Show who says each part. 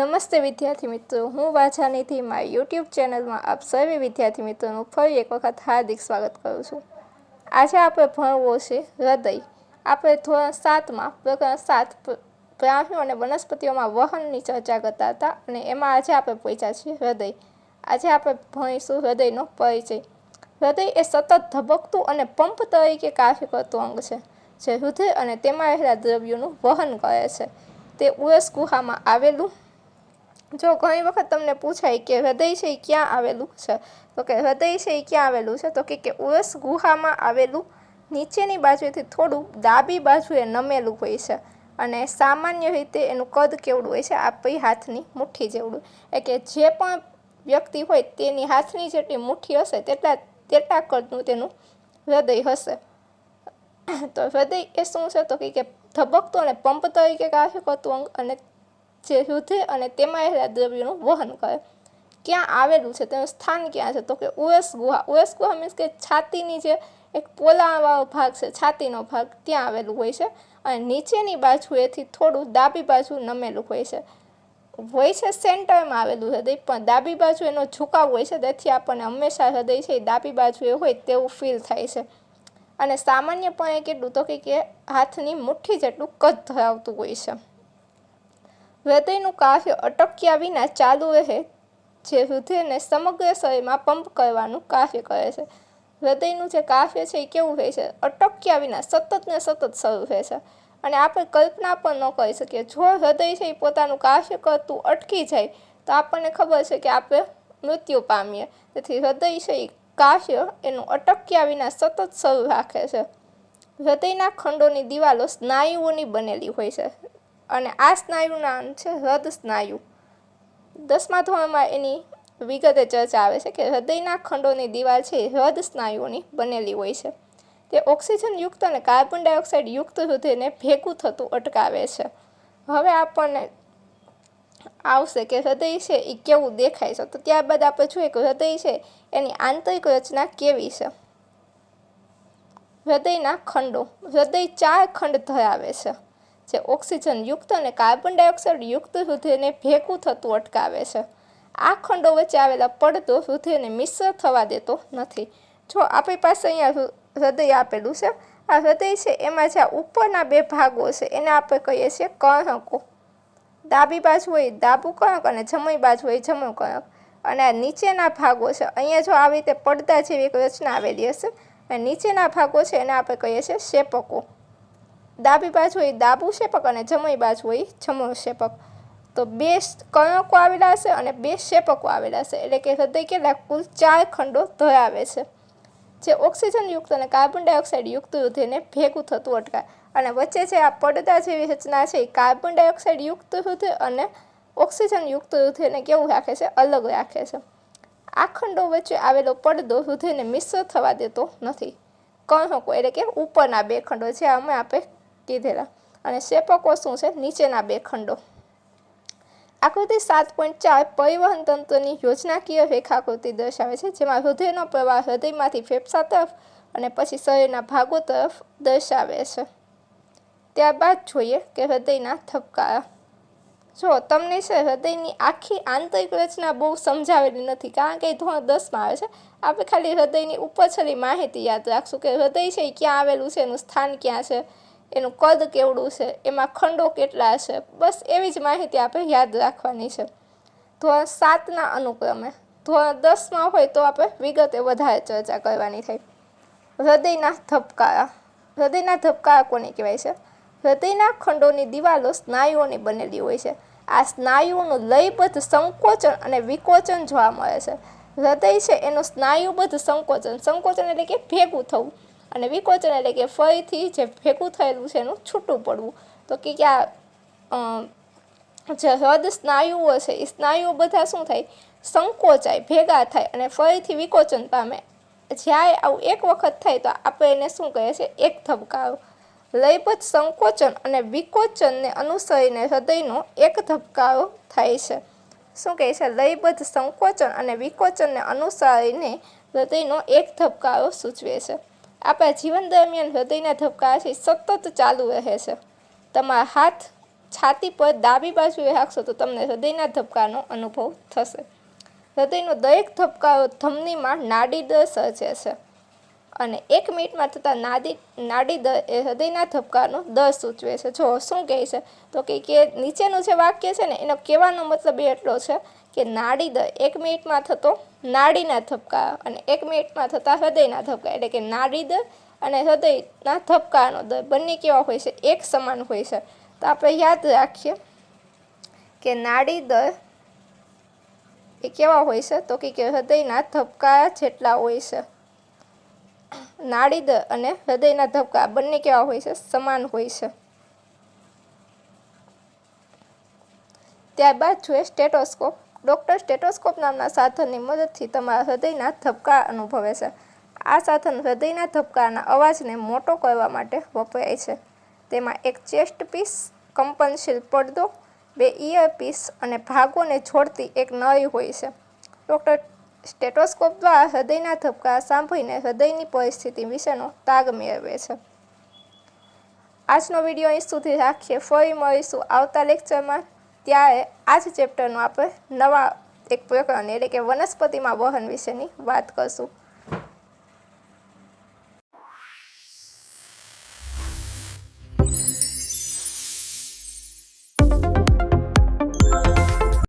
Speaker 1: નમસ્તે વિદ્યાર્થી મિત્રો. હું વાછાનીથી મારી યુટ્યુબ ચેનલમાં આપ સર્વે વિદ્યાર્થી મિત્રોનું ફરી એક વખત હાર્દિક સ્વાગત કરું છું. આજે આપણે ભણવો છે હૃદય. આપણે ધોરણ સાતમાં, પ્રકરણ સાત પ્ર- પ્રાણીઓ અને વનસ્પતિઓમાં વહનની ચર્ચા કરતા હતા અને એમાં આજે આપણે પહોંચ્યા છીએ હૃદય. આજે આપણે ભણીશું હૃદયનો પરિચય. હૃદય એ સતત ધબકતું અને પંપ તરીકે કાર્ય કરતું અંગ છે, જે રુધિર અને તેમાં રહેલા દ્રવ્યોનું વહન કરે છે. તે ઉરસ ગુહામાં આવેલું જો ઘણી વખત તમને પૂછાય કે હૃદય છે એ ક્યાં આવેલું છે? તો કે હૃદય છે એ ક્યાં આવેલું છે? તો કે કે ઉરસ ગુહામાં આવેલું, નીચેની બાજુએથી થોડું ડાબી બાજુએ નમેલું હોય છે. અને સામાન્ય રીતે એનું કદ કેવડું હોય છે? આપણી હાથની મુઠ્ઠી જેવડું. એ કે જે પણ વ્યક્તિ હોય તેની હાથની જેટલી મુઠ્ઠી હશે, તેટલા તેટલા કદનું તેનું હૃદય હશે. તો હૃદય એ શું છે? તો કે ધબકતું અને પંપ તરીકે કાર્ય કરતું અંગ અને જે રુધિર અને તેમાં રહેલા દ્રવ્યોનું વહન કરે. ક્યાં આવેલું છે, તેનું સ્થાન ક્યાં છે? તો કે ઉએસ ગુહા. ઉએસ ગુહા મીન્સ કે છાતીની જે એક પોલાવાળો ભાગ છે, છાતીનો ભાગ ત્યાં આવેલું હોય છે અને નીચેની બાજુએથી થોડું ડાબી બાજુ નમેલું હોય છે. હોય છે સેન્ટરમાં આવેલું હૃદય, પણ ડાબી બાજુ એનો ઝુકાવ હોય છે તેથી આપણને હંમેશા હૃદય છે એ ડાબી બાજુએ હોય તેવું ફીલ થાય છે. અને સામાન્યપણે કેટલું? તો કે કે હાથની મુઠ્ઠી જેટલું કદ ધરાવતું હોય છે. હૃદયનું કાર્ય અટક્યા વિના ચાલુ રહે જે રુધિરને સમગ્ર શરીરમાં પંપ કરવાનું કાર્ય કરે છે. હૃદયનું જે કાર્ય છે એ કેવું હોય છે? અટક્યા વિના સતત ને સતત શરૂ રહે છે. અને આપણે કલ્પના પણ ન કરી શકીએ. જો હૃદય છે એ પોતાનું કાર્ય કરતું અટકી જાય, તો આપણને ખબર છે કે આપણે મૃત્યુ પામીએ. તેથી હૃદય છે એ કાર્ય એનું અટક્યા વિના સતત શરૂ રાખે છે. હૃદયના ખંડોની દિવાલો સ્નાયુઓની બનેલી હોય છે. અને આ સ્નાયુનું નામ છે હૃદ સ્નાયુ. દસમા ધોરણમાં એની વિગતે ચર્ચા આવે છે કે હૃદયના ખંડોની દિવાલ છે હૃદ સ્નાયુઓની બનેલી હોય છે. તે ઓક્સિજનયુક્ત અને કાર્બન ડાયોક્સાઇડ યુક્ત રુધિરને ભેગું થતું અટકાવે છે. હવે આપણને આવશે કે હૃદય છે એ કેવું દેખાય છે? તો ત્યારબાદ આપણે જોઈએ કે હૃદય છે એની આંતરિક રચના કેવી છે? હૃદયના ખંડો. હૃદય ચાર ખંડ ધરાવે છે. જે ઓક્સિજન યુક્ત અને કાર્બન ડાયોક્સાઇડ યુક્ત રુધિરને ભેગું થતું અટકાવે છે. આ ખંડો વચ્ચે આવેલા પડદો રુધિરને મિશ્ર થવા દેતો નથી. જો આપણી પાસે અહીંયા હૃદય આપેલું છે, આ હૃદય છે એમાં જે ઉપરના બે ભાગો છે, એને આપણે કહીએ છીએ કણકો ડાબી બાજુ હોય ડાબું કણક અને જમણી બાજુ હોય જમણું કણક અને આ નીચેના ભાગો છે, અહીંયા જો આવી રીતે પડદા જેવી એક રચના આવેલી હશે, અને નીચેના ભાગો છે એને આપણે કહીએ છીએ શેપકો. ડાબી બાજુ હોય, ડાબું શેપક અને જમણી બાજુ હોય, જમણું શેપક. તો બે કણકો આવેલા હશે અને બે શેપકો આવેલા હશે. એટલે કે હૃદય કેટલા કુલ ચાર ખંડો ધરાવે છે. જે ઓક્સિજનયુક્ત અને કાર્બન ડાયોક્સાઇડ યુક્ત રુધિરને ભેગું થતું અટકાય. અને વચ્ચે જે આ પડદા જેવી રચના છે, એ કાર્બન ડાયોક્સાઇડ યુક્ત રુધિર અને ઓક્સિજનયુક્ત રુધિરને કેવું રાખે છે? અલગ રાખે છે. આ ખંડો વચ્ચે આવેલો પડદો રુધિરને મિશ્ર થવા દેતો નથી. કર્ણકો એટલે કે ઉપરના બે ખંડો, જે અમે આપણે કીધેલા. અને શેપકો શું છે? નીચેના બે ખંડો. આકૃતિ સાત પોઈન્ટ ચાર પરિવહન તંત્રની યોજનાકીય રેખાકૃતિ દર્શાવે છે, જેમાં હૃદયનો પ્રવાહ હૃદયમાંથી ફેફસા તરફ અને પછી શરીરના ભાગો તરફ દર્શાવે છે. ત્યારબાદ જોઈએ કે હૃદયના ધબકારા. જો તમને છે હૃદયની આખી આંતરિક રચના બહુ સમજાવેલી નથી, કારણ કે ધોરણ દસમાં આવે છે, આપણે ખાલી હૃદયની ઉપર ઉપરછલી માહિતી યાદ રાખશું કે હૃદય છે એ ક્યાં આવેલું છે, એનું સ્થાન ક્યાં છે એનું કદ કેવડું છે, એમાં ખંડો કેટલા છે, બસ એવી જ માહિતી આપણે યાદ રાખવાની છે. ધોરણ સાતના અનુક્રમે, ધોરણ દસમાં હોય તો આપણે વિગતે વધારે ચર્ચા કરવાની થાય. હૃદયના ધબકારા હૃદયના ધબકારા કોને કહેવાય છે? હૃદયના ખંડોની દિવાલો સ્નાયુઓની બનેલી હોય છે. આ સ્નાયુઓનું લયબદ્ધ સંકોચન અને વિકોચન જોવા મળે છે. હૃદય છે, એનું સ્નાયુબદ્ધ સંકોચન. સંકોચન એટલે કે ભેગું થવું. અને વિકોચન એટલે કે ફરીથી જે ભેગું થયેલું છે એનું છૂટું પડવું. તો કે આ જે હૃદ સ્નાયુઓ છે એ સ્નાયુઓ બધા શું થાય? સંકોચાય, ભેગા થાય અને ફરીથી વિકોચન પામે. જ્યારે આવું એક વખત થાય તો આપણે એને શું કહે છે? એક ધબકારો. લયબદ્ધ સંકોચન અને વિકોચનને અનુસરીને હૃદયનો એક ધબકારો થાય છે. શું કહે છે? લયબદ્ધ સંકોચન અને વિકોચનને અનુસરીને હૃદયનો એક ધબકારો સૂચવે છે. આપણા જીવન દરમિયાન હૃદયના ધબકા છે, સતત ચાલુ રહે છે. તમારા હાથ છાતી પર ડાબી બાજુએ રાખશો તો તમને હૃદયના ધબકાનો અનુભવ થશે. હૃદયનો દરેક ધબકારો ધમનીમાં નાડી દર સર્જે છે. અને એક મિનિટમાં થતા નાડી નાડી હૃદયના ધબકારનો દર સૂચવે છે. જો શું કહે છે? તો કે કે નીચેનું જે વાક્ય છે ને, એનો કહેવાનો મતલબ એટલો છે કે નાડી દર એક મિનિટમાં થતો નાડીના ધબકા અને એક મિનિટમાં થતા હૃદયના ધબકા એટલે કે નાડી દર અને હૃદયના ધબકાનો દર. બંને કેવા હોય છે? એક સમાન હોય છે. તો આપણે યાદ રાખીએ કે નાડી દર એ કેવા હોય છે? તો કે હૃદયના ધબકા જેટલા હોય છે. નાડી અને હૃદયના ધબકા બંને કેવા હોય છે? સમાન હોય છે. ત્યારબાદ જોઈએ સ્ટેટોસ્કોપ. ડૉક્ટર સ્ટેટોસ્કોપ નામના સાધનની મદદથી તમારા હૃદયના ધબકા અનુભવે છે. આ સાધન હૃદયના ધબકાના અવાજને મોટો કરવા માટે વપરાય છે. તેમાં એક ચેસ્ટ પીસ, કંપનશીલ પડદો, બે ઇયર પીસ અને ભાગોને જોડતી એક નળી હોય છે. ડૉક્ટર સ્ટેટોસ્કોપ દ્વારા હૃદયના ધબકા સાંભળીને હૃદયની પરિસ્થિતિ વિશેનો તાગ મેળવે છે. આજનો વીડિયો અહીં સુધી રાખીએ. ફરી મળીશું આવતા લેક્ચરમાં. ત્યારે આ જ ચેપ્ટરનું આપણે નવા એક પ્રકરણ એટલે કે વનસ્પતિમાં વહન વિશેની વાત કરશું.